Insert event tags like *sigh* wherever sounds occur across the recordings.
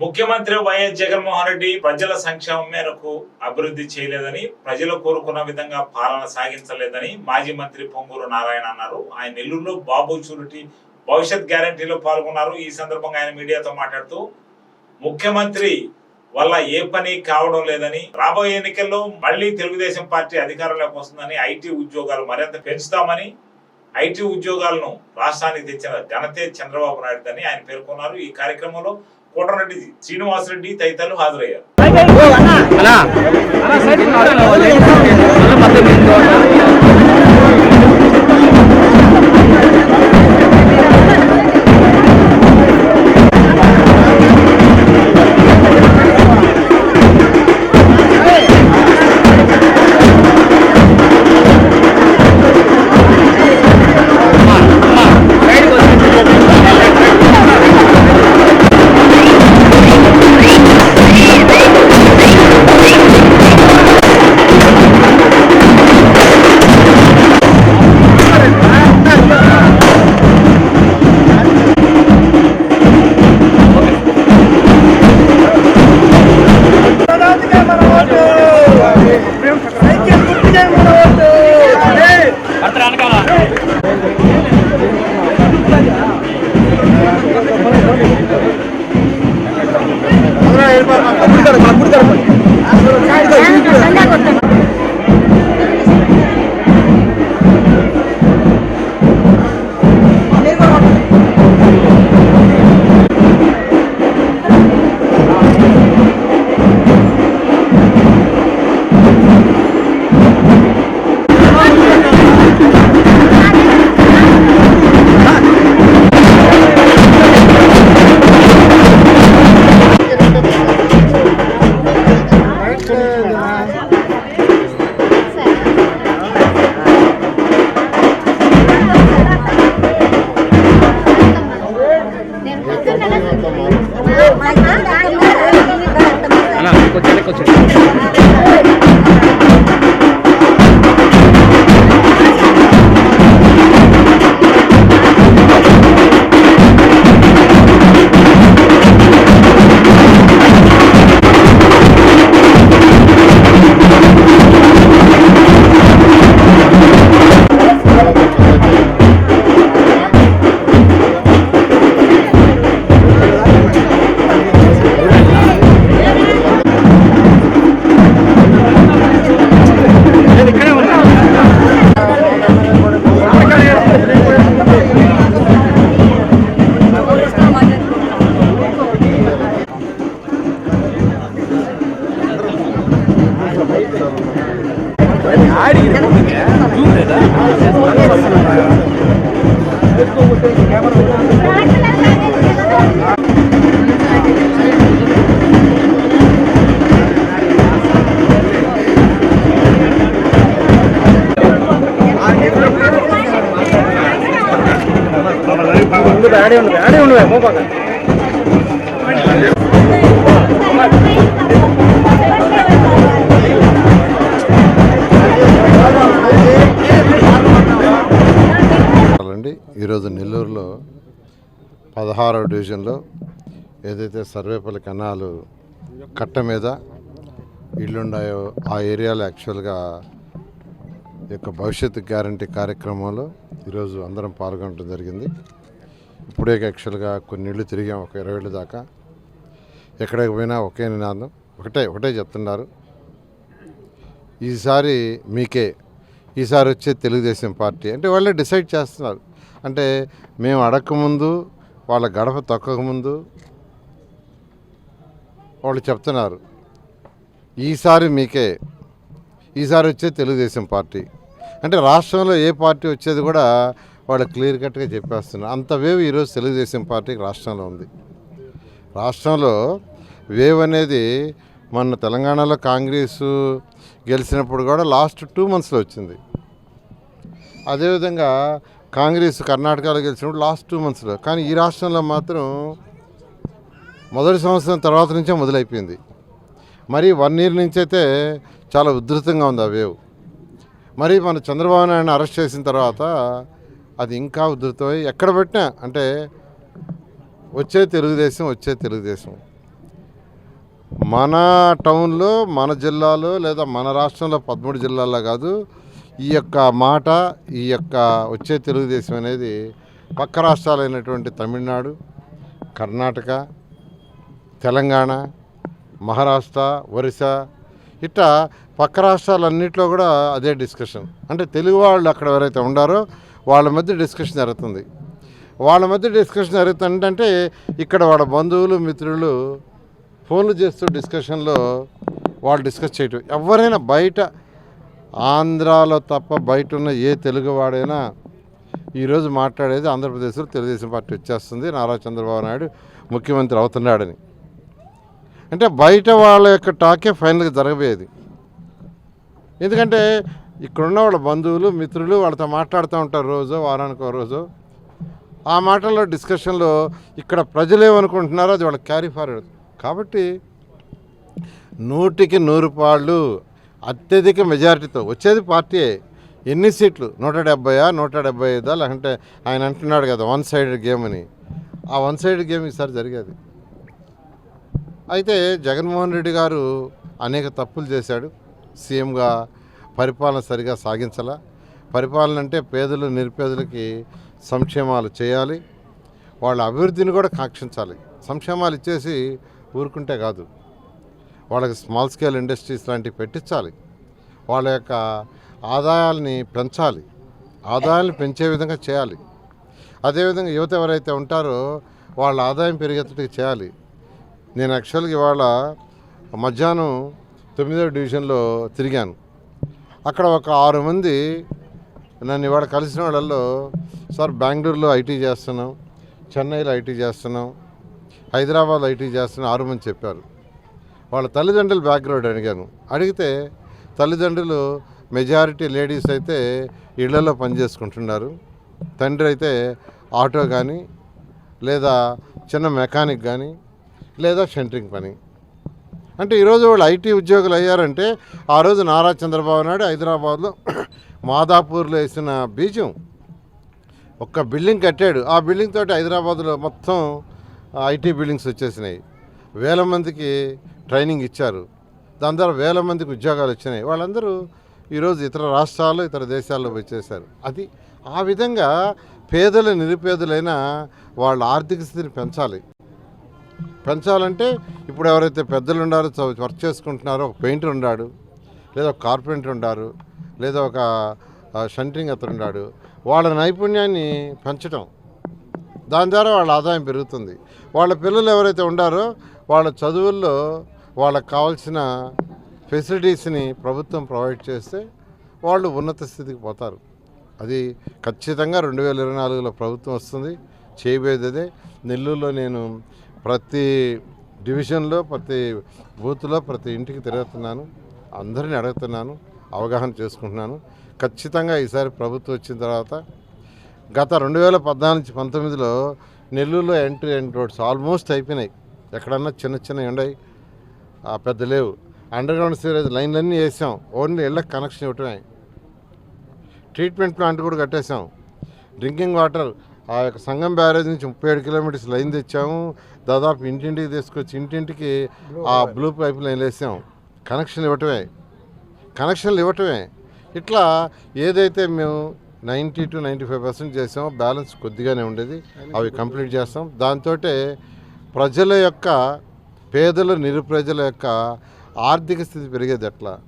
ముఖ్యమంత్రి వైఎస్ జగన్మోహన్ రెడ్డి ప్రజల సంక్షేమం మేరకు అభివృద్ధి చేయలేదని ప్రజలు కోరుకున్న విధంగా పాలన సాగించలేదని మాజీ మంత్రి పొంగూరు నారాయణ అన్నారు. ఆయన నెల్లూరులో బాబు షూరిటీ భవిష్యత్ గ్యారంటీలో పాల్గొన్నారు. ఈ సందర్భంగా ఆయన మీడియాతో మాట్లాడుతూ ముఖ్యమంత్రి వల్ల ఏ పని కావడం లేదని రాబోయే ఎన్నికల్లో మళ్ళీ తెలుగుదేశం పార్టీ అధికారంలోకి వస్తుందని ఐటీ ఉద్యోగాలు మరింత పెంచుతామని ఐటీ ఉద్యోగాలను రాష్ట్రానికి తెచ్చిన ఘనతే చంద్రబాబు నాయుడు అని ఆయన పేర్కొన్నారు. ఈ కార్యక్రమంలో కోటరెడ్డి శ్రీనివాస్ రెడ్డి తదితరులు హాజరయ్యారు. কত అండి ఈరోజు నెల్లూరులో పదహారవ డివిజన్లో ఏదైతే సర్వేపల్లి కెనాలు కట్ట మీద ఇళ్ళున్నాయో ఆ ఏరియాలో యాక్చువల్గా యొక్క భవిష్యత్తు గ్యారంటీ కార్యక్రమంలో ఈరోజు అందరం పాల్గొనడం జరిగింది. ఇప్పుడే యాక్చువల్గా కొన్ని ఇళ్ళు తిరిగాం ఒక ఇరవై ఏళ్ళు దాకా. ఎక్కడికి పోయినా ఒకే నినాదం. ఒకటే ఒకటే చెప్తున్నారు. ఈసారి మీకే ఈసారి వచ్చే తెలుగుదేశం పార్టీ. అంటే వాళ్ళే డిసైడ్ చేస్తున్నారు. అంటే మేము అడగకముందు వాళ్ళ గడప తొక్కకముందు వాళ్ళు చెప్తున్నారు. ఈసారి మీకే ఈసారి వచ్చే తెలుగుదేశం పార్టీ. అంటే రాష్ట్రంలో ఏ పార్టీ వచ్చేది కూడా వాళ్ళు క్లియర్ కట్గా చెప్పేస్తున్నారు. అంత వేవ్ ఈరోజు తెలుగుదేశం పార్టీకి రాష్ట్రంలో ఉంది. రాష్ట్రంలో వేవ్ అనేది మన తెలంగాణలో కాంగ్రెస్ గెలిచినప్పుడు కూడా లాస్ట్ టూ మంత్స్లో వచ్చింది. అదేవిధంగా కాంగ్రెస్ కర్ణాటకలో గెలిచినప్పుడు లాస్ట్ టూ మంత్స్లో. కానీ ఈ రాష్ట్రంలో మాత్రం మొదటి సంవత్సరం తర్వాత నుంచే మొదలైపోయింది. మరి వన్ ఇయర్ నుంచి అయితే చాలా ఉధృతంగా ఉంది ఆ వేవ్. మరి మన చంద్రబాబు నాయుడు అరెస్ట్ చేసిన తర్వాత అది ఇంకా ఉధృతమై ఎక్కడ పెట్టినా అంటే వచ్చే తెలుగుదేశం వచ్చే తెలుగుదేశం. మన టౌన్లో మన జిల్లాలో లేదా మన రాష్ట్రంలో పదమూడు జిల్లాల్లో కాదు ఈ యొక్క మాట ఈ యొక్క వచ్చే తెలుగుదేశం అనేది పక్క రాష్ట్రాలైనటువంటి తమిళనాడు కర్ణాటక తెలంగాణ మహారాష్ట్ర ఒరిస్సా ఇట్లా పక్క రాష్ట్రాలన్నింటిలో కూడా అదే డిస్కషన్. అంటే తెలుగు వాళ్ళు అక్కడ ఎవరైతే ఉండారో వాళ్ళ మధ్య డిస్కషన్ జరుగుతుంది. వాళ్ళ మధ్య డిస్కషన్ జరుగుతుందంటే ఇక్కడ వాళ్ళ బంధువులు మిత్రులు ఫోన్లు చేస్తూ డిస్కషన్లో వాళ్ళు డిస్కస్ చేయటం. ఎవరైనా బయట ఆంధ్రాలో తప్ప బయట ఉన్న ఏ తెలుగువాడైనా ఈరోజు మాట్లాడేది ఆంధ్రప్రదేశ్లో తెలుగుదేశం పార్టీ వచ్చేస్తుంది. నారా చంద్రబాబు నాయుడు ముఖ్యమంత్రి అవుతున్నాడని. అంటే బయట వాళ్ళ యొక్క టాకే ఫైనల్గా జరగబోయేది. ఎందుకంటే ఇక్కడున్న వాళ్ళ బంధువులు మిత్రులు వాళ్ళతో మాట్లాడుతూ ఉంటారు రోజు వారానికి ఒక రోజు. ఆ మాటల్లో డిస్కషన్లో ఇక్కడ ప్రజలు ఏమనుకుంటున్నారో అది వాళ్ళకి క్యారీ ఫార్వర్డ్ కాబట్టి నూటికి నూరు పాళ్ళు అత్యధిక మెజారిటీతో వచ్చేది పార్టీయే. ఎన్ని సీట్లు? నూట డెబ్బయా? నూట డెబ్బై ఐదా లేకుంటే ఆయన అంటున్నాడు కదా వన్ సైడెడ్ గేమ్ అని. ఆ వన్ సైడెడ్ గేమ్ ఈసారి జరిగేది. అయితే జగన్మోహన్ రెడ్డి గారు అనేక తప్పులు చేశాడు. సీఎంగా పరిపాలన సరిగా సాగించాల. పరిపాలన అంటే పేదలు నిరుపేదలకి సంక్షేమాలు చేయాలి. వాళ్ళ అభివృద్ధిని కూడా కాక్షించాలి. సంక్షేమాలు ఇచ్చేసి ఊరుకుంటే కాదు. వాళ్ళకి స్మాల్ స్కేల్ ఇండస్ట్రీస్ లాంటివి పెట్టించాలి. వాళ్ళ యొక్క ఆదాయాల్ని పెంచాలి. ఆదాయాన్ని పెంచే విధంగా చేయాలి. అదేవిధంగా యువత ఎవరైతే ఉంటారో వాళ్ళ ఆదాయం పెరిగేటట్టుగా చేయాలి. నేను యాక్చువల్గా ఇవాళ మధ్యాహ్నం తొమ్మిదో డివిజన్లో తిరిగాను. అక్కడ ఒక ఆరు మంది నన్ను ఇవాళ కలిసిన వాళ్ళల్లో సార్ బెంగళూరులో ఐటీ చేస్తున్నాం చెన్నైలో ఐటీ చేస్తున్నాం హైదరాబాద్ ఐటీ చేస్తున్నాం ఆరు మంది చెప్పారు. వాళ్ళ తల్లిదండ్రుల బ్యాక్గ్రౌండ్ అడిగాను. అడిగితే తల్లిదండ్రులు మెజారిటీ లేడీస్ అయితే ఇళ్ళలో పనిచేసుకుంటున్నారు తండ్రి అయితే ఆటో కానీ లేదా చిన్న మెకానిక్ కానీ లేదా షెంటరింగ్ పని. అంటే ఈరోజు వాళ్ళు ఐటీ ఉద్యోగులు అయ్యారంటే ఆ రోజు నారా చంద్రబాబు నాయుడు హైదరాబాద్లో *clears throat* మాదాపూర్లో వేసిన బీజం ఒక్క బిల్డింగ్ కట్టాడు. ఆ బిల్డింగ్ తోటి హైదరాబాద్లో మొత్తం ఐటీ బిల్డింగ్స్ వచ్చేసినాయి. వేల మందికి ట్రైనింగ్ ఇచ్చారు. దాని ద్వారా వేల మందికి ఉద్యోగాలు వచ్చినాయి. వాళ్ళందరూ ఈరోజు ఇతర రాష్ట్రాలు ఇతర దేశాల్లో వచ్చేసారు అది ఆ విధంగా పేదలు నిరుపేదలైన వాళ్ళ ఆర్థిక స్థితిని పెంచాలి. పెంచాలంటే ఇప్పుడు ఎవరైతే పెద్దలు ఉండారో వర్క్ చేసుకుంటున్నారో ఒక పెయింటర్ ఉన్నాడు లేదా ఒక కార్పెంటర్ ఉండారు లేదా ఒక ఆ, షంటరింగ్ అతను ఉన్నాడు వాళ్ళ నైపుణ్యాన్ని పెంచడం దాని ద్వారా వాళ్ళ ఆదాయం పెరుగుతుంది. వాళ్ళ పిల్లలు ఎవరైతే ఉండారో వాళ్ళ చదువుల్లో వాళ్ళకి కావాల్సిన ఫెసిలిటీస్ని ప్రభుత్వం ప్రొవైడ్ చేస్తే వాళ్ళు ఉన్నత స్థితికి పోతారు. అది ఖచ్చితంగా రెండు వేల ఇరవై నాలుగులో ప్రభుత్వం వస్తుంది. చేయబోయేది అదే. నెల్లూరులో నేను ప్రతి డివిజన్లో ప్రతి బూత్లో ప్రతి ఇంటికి తిరుగుతున్నాను. అందరిని అడుగుతున్నాను అవగాహన చేసుకుంటున్నాను. ఖచ్చితంగా ఈసారి ప్రభుత్వం వచ్చిన తర్వాత గత రెండు వేల పద్నాలుగు పంతొమ్మిదిలో నెల్లూరులో ఎంట్రీ ఎండ్ రోడ్స్ ఆల్మోస్ట్ అయిపోయినాయి. ఎక్కడన్నా చిన్న చిన్న ఉండయి ఆ పెద్ద లేవు. అండర్గ్రౌండ్ సీవరేజ్ లైన్లన్నీ వేసాం. ఓన్లీ ఇళ్ళకి కనెక్షన్ ఇవ్వటమే. ట్రీట్మెంట్ ప్లాంట్ కూడా కట్టేసాం డ్రింకింగ్ వాటర్ ఆ యొక్క సంగం బ్యారేజ్ నుంచి ముప్పై ఏడు కిలోమీటర్స్ లైన్ తెచ్చాము. దాదాపు ఇంటింటికి తీసుకొచ్చి ఇంటింటికి ఆ బ్లూ పైప్ లైన్ వేసాం. కనెక్షన్ ఇవ్వటమే. కనెక్షన్లు ఇవ్వటమే. ఇట్లా ఏదైతే మేము ninety two ninety five percent చేసామో బ్యాలెన్స్ కొద్దిగానే ఉండేది. అవి కంప్లీట్ చేస్తాం. దాంతో ప్రజల యొక్క పేదలు నిరుప్రజల యొక్క ఆర్థిక స్థితి పెరిగేది ఎట్లా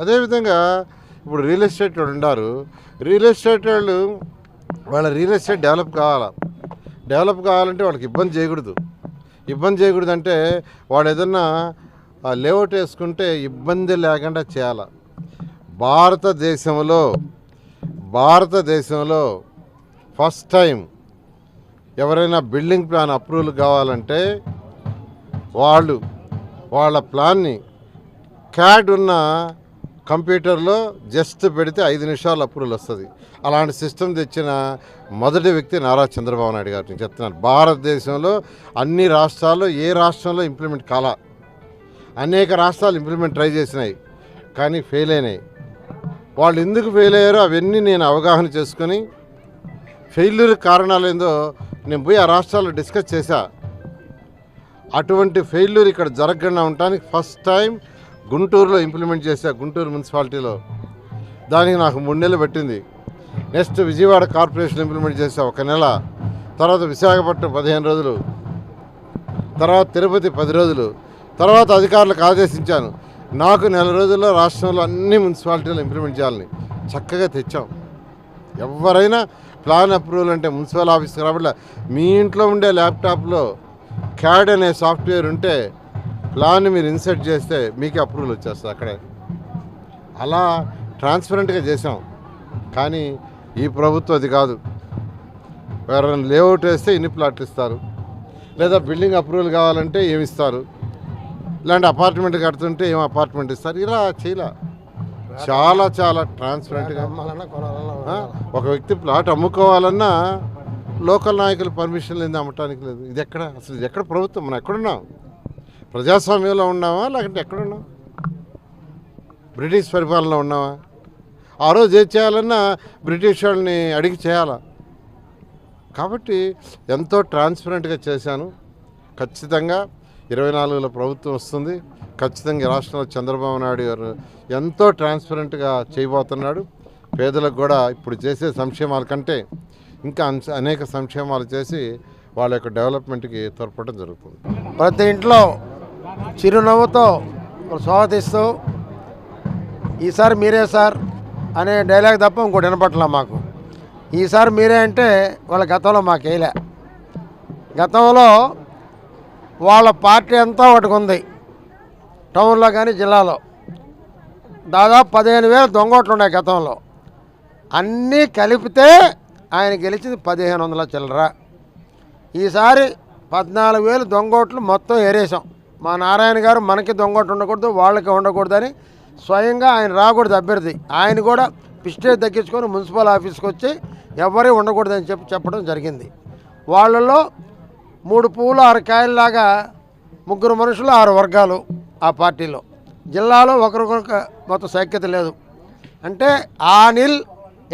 అదేవిధంగా ఇప్పుడు రియల్ ఎస్టేట్ వాళ్ళు ఉన్నారు. రియల్ ఎస్టేట్ వాళ్ళు వాళ్ళ రియల్ ఎస్టేట్ డెవలప్ కావాలా? డెవలప్ కావాలంటే వాళ్ళకి ఇబ్బంది చేయకూడదు. ఇబ్బంది చేయకూడదు అంటే వాడు ఏదన్నా లేఅవుట్ వేసుకుంటే ఇబ్బంది లేకుండా చేయాల? భారతదేశంలో భారతదేశంలో ఫస్ట్ టైం ఎవరైనా బిల్డింగ్ ప్లాన్ అప్రూవల్ కావాలంటే వాళ్ళు వాళ్ళ ప్లాన్ని క్యాడ్ ఉన్న కంప్యూటర్లో జస్ట్ పెడితే ఐదు నిమిషాలు అప్రూవల్ వస్తుంది. అలాంటి సిస్టమ్ తెచ్చిన మొదటి వ్యక్తి నారా చంద్రబాబు నాయుడు గారు నేను చెప్తున్నాను. భారతదేశంలో అన్ని రాష్ట్రాల్లో ఏ రాష్ట్రంలో ఇంప్లిమెంట్ కాల. అనేక రాష్ట్రాలు ఇంప్లిమెంట్ ట్రై చేసినాయి కానీ ఫెయిల్ అయినాయి. వాళ్ళు ఎందుకు ఫెయిల్ అయ్యారో అవన్నీ నేను అవగాహన చేసుకొని ఫెయిల్యూర్ కారణాలు ఏందో నేను పోయి ఆ రాష్ట్రాల్లో డిస్కస్ చేశా. అటువంటి ఫెయిల్యూర్ ఇక్కడ జరగకుండా ఉండటానికి ఫస్ట్ టైం గుంటూరులో ఇంప్లిమెంట్ చేశా గుంటూరు మున్సిపాలిటీలో దానికి నాకు మూడు నెలలు పెట్టింది. నెక్స్ట్ విజయవాడ కార్పొరేషన్ ఇంప్లిమెంట్ చేశా ఒక నెల తర్వాత విశాఖపట్నం పదిహేను రోజులు తర్వాత తిరుపతి పది రోజులు తర్వాత అధికారులకు ఆదేశించాను. నాకు నెల రోజుల్లో రాష్ట్రంలో అన్ని మున్సిపాలిటీలు ఇంప్లిమెంట్ చేయాలని చక్కగా తెచ్చాం. ఎవరైనా ప్లాన్ అప్రూవల్ అంటే మున్సిపల్ ఆఫీస్కి కాబట్టి మీ ఇంట్లో ఉండే ల్యాప్టాప్లో క్యాడ్ అనే సాఫ్ట్వేర్ ఉంటే ప్లాన్ మీరు ఇన్సర్ట్ చేస్తే మీకే అప్రూవల్ వచ్చేస్తుంది అక్కడే. అలా ట్రాన్స్పరెంట్గా చేసాం కానీ ఈ ప్రభుత్వం అది కాదు. ఎవరైనా లేఅవుట్ వేస్తే ఇన్ని ప్లాట్లు ఇస్తారు? లేదా బిల్డింగ్ అప్రూవల్ కావాలంటే ఏమి ఇస్తారు? ఇలాంటి అపార్ట్మెంట్ కడుతుంటే ఏం అపార్ట్మెంట్ ఇస్తారు? ఇలా చేయలే? చాలా చాలా ట్రాన్స్పరెంట్గా. ఒక వ్యక్తి ప్లాట్ అమ్ముకోవాలన్నా లోకల్ నాయకులు పర్మిషన్ లేదు అమ్మటానికి లేదు. ఇది ఎక్కడ? అసలు ఇది ఎక్కడ ప్రభుత్వం? మనం ఎక్కడున్నాం? ప్రజాస్వామ్యంలో ఉన్నామా లేకుంటే ఎక్కడున్నాం బ్రిటిష్ పరిపాలనలో ఉన్నామా ఆ రోజు ఏం చేయాలన్నా బ్రిటిష్ వాళ్ళని అడిగి చేయాలా? కాబట్టి ఎంతో ట్రాన్స్పరెంట్గా చేశాను. ఖచ్చితంగా ఇరవై నాలుగులో ప్రభుత్వం వస్తుంది. ఖచ్చితంగా ఈ రాష్ట్రంలో చంద్రబాబు నాయుడు గారు ఎంతో ట్రాన్స్పరెంట్గా చేయబోతున్నాడు. పేదలకు కూడా ఇప్పుడు చేసే సంక్షేమాల కంటే ఇంకా అనేక సంక్షేమాలు చేసి వాళ్ళ యొక్క డెవలప్మెంట్కి తోడ్పడడం జరుగుతుంది. ప్రతి ఇంట్లో చిరునవ్వుతో స్వాగతిస్తూ ఈసారి మీరే సార్ అనే డైలాగ్ తప్ప ఇంకోటి వినపట్ల మాకు. ఈసారి మీరే అంటే వాళ్ళ గతంలో మాకు వేయలే. గతంలో వాళ్ళ పార్టీ అంతా ఒకటికి ఉంది టౌన్లో కానీ జిల్లాలో. దాదాపు పదిహేను వేల దొంగోట్లు ఉన్నాయి గతంలో. అన్నీ కలిపితే ఆయన గెలిచింది పదిహేను వందల చిల్లర. ఈసారి పద్నాలుగు వేలు దొంగోట్లు మొత్తం ఏరేసాం మా నారాయణ గారు మనకి దొంగోట్లు ఉండకూడదు వాళ్ళకి ఉండకూడదని స్వయంగా ఆయన రాకూడదు అభ్యర్థి. ఆయన కూడా పిస్టే తగ్గించుకొని మున్సిపల్ ఆఫీస్కి వచ్చి ఎవరే ఉండకూడదని చెప్పి చెప్పడం జరిగింది. వాళ్ళలో మూడు పువ్వులు ఆరు కాయల్లాగా ముగ్గురు మనుషులు ఆరు వర్గాలు ఆ పార్టీలో. జిల్లాలో ఒకరికొక మొత్తం సైక్యత లేదు. అంటే ఆ నిల్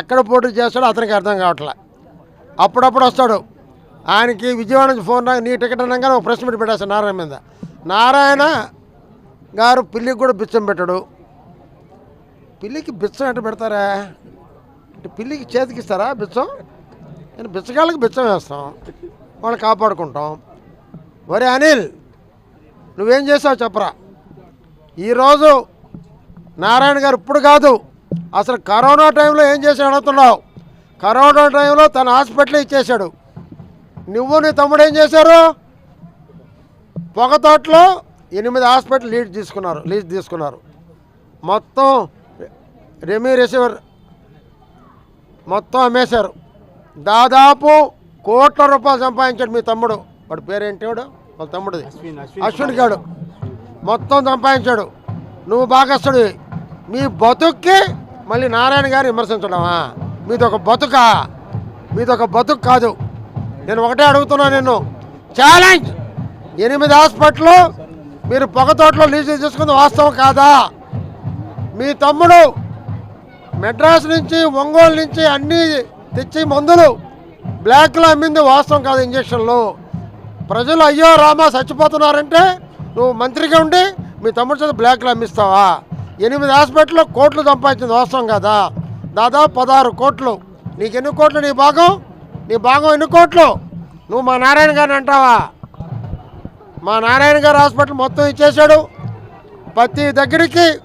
ఎక్కడ పోటీ చేస్తాడో అతనికి అర్థం కావట్లే. అప్పుడప్పుడు వస్తాడు. ఆయనకి విజయవాడ నుంచి ఫోన్ నీ టికెట్ అనగానే ఒక ప్రెస్ మీట్ పెట్టేస్తాను నారాయణ మీద. నారాయణ గారు పిల్లికి కూడా బిచ్చం పెట్టడు. పిల్లికి బిచ్చం ఎట్ట పెడతారా? అంటే పిల్లికి చేతికి ఇస్తారా బిచ్చం? నేను బిచ్చగాళ్ళకి బిచ్చం వేస్తాం. వాళ్ళని కాపాడుకుంటాం. వరే అనిల్ నువ్వేం చేసావు చెప్పరా? ఈరోజు నారాయణ గారు ఇప్పుడు కాదు అసలు కరోనా టైంలో ఏం చేసి అడుగుతున్నావు? కరోనా టైంలో తన హాస్పిటల్ ఇచ్చేశాడు. నువ్వు నీ తమ్ముడు ఏం చేశారు? పొగతోటలో ఎనిమిది హాస్పిటల్ లీడ్ తీసుకున్నారు లీజ్ తీసుకున్నారు. మొత్తం రెమీ రిసీవర్ మొత్తం అమ్మేశారు. దాదాపు కోట్ల రూపాయలు సంపాదించాడు మీ తమ్ముడు. వాడి పేరేంటి వాడు? వాళ్ళ తమ్ముడిది. అశ్విన్ గాడు. మొత్తం సంపాదించాడు. నువ్వు భాగస్తుడి మీ బతుక్కి మళ్ళీ నారాయణ గారు విమర్శించడమా? మీది ఒక బతుకా? మీది ఒక బతుకు కాదు. నేను ఒకటే అడుగుతున్నా నిన్ను. ఛాలెంజ్! ఎనిమిది హాస్పిటల్ మీరు పొగతోటలో లీజు తీసుకుంది వాస్తవం కాదా? మీ తమ్ముడు మెడ్రాస్ నుంచి ఒంగోలు నుంచి అన్నీ తెచ్చి మందులు బ్లాక్లో అమ్మింది వాస్తవం కాదు ఇంజక్షన్లు. ప్రజలు అయ్యో రామా చచ్చిపోతున్నారంటే నువ్వు మంత్రిగా ఉండి మీ తమ్ముడు చేత బ్లాక్లో అమ్మిస్తావా? ఎనిమిది హాస్పిటల్లో కోట్లు సంపాదించింది వాస్తవం కదా? దాదాపు పదహారు కోట్లు. నీకు ఎన్ని కోట్లు నీ భాగం? నీ భాగం ఎన్ని కోట్లు? నువ్వు మా నారాయణ గారిని అంటావా? మా నారాయణ గారు హాస్పిటల్ మొత్తం ఇచ్చేశాడు. ప్రతి దగ్గరికి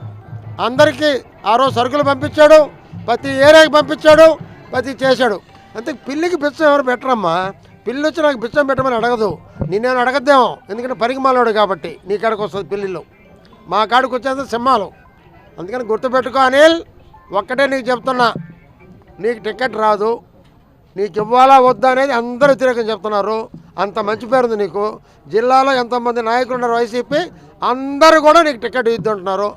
అందరికీ ఆ రోజు సరుకులు పంపించాడు. ప్రతి ఏరియాకి పంపించాడు. ప్రతి చేశాడు. అంతే పిల్లికి బిచ్చం ఎవరు పెట్టరమ్మా? పిల్లి వచ్చి నాకు బిచ్చం పెట్టమని అడగదు. నిన్నేమో అడగద్దేమో? ఎందుకంటే పరిగమాలోడు కాబట్టి నీ కాడికి వస్తుంది పిల్లిలో. మా కాడికి వచ్చేది సింహాలు. అందుకని గుర్తుపెట్టుకో అనిల్ ఒక్కటే నీకు చెప్తున్నా. నీకు టికెట్ రాదు. నీకు ఇవ్వాలా వద్దా అనేది అందరూ వ్యతిరేకం చెప్తున్నారు. అంత మంచి పేరుంది నీకు. జిల్లాలో ఎంతమంది నాయకులు ఉన్నారు వైసీపీ. అందరూ కూడా నీకు టికెట్ ఇద్దంటున్నారు.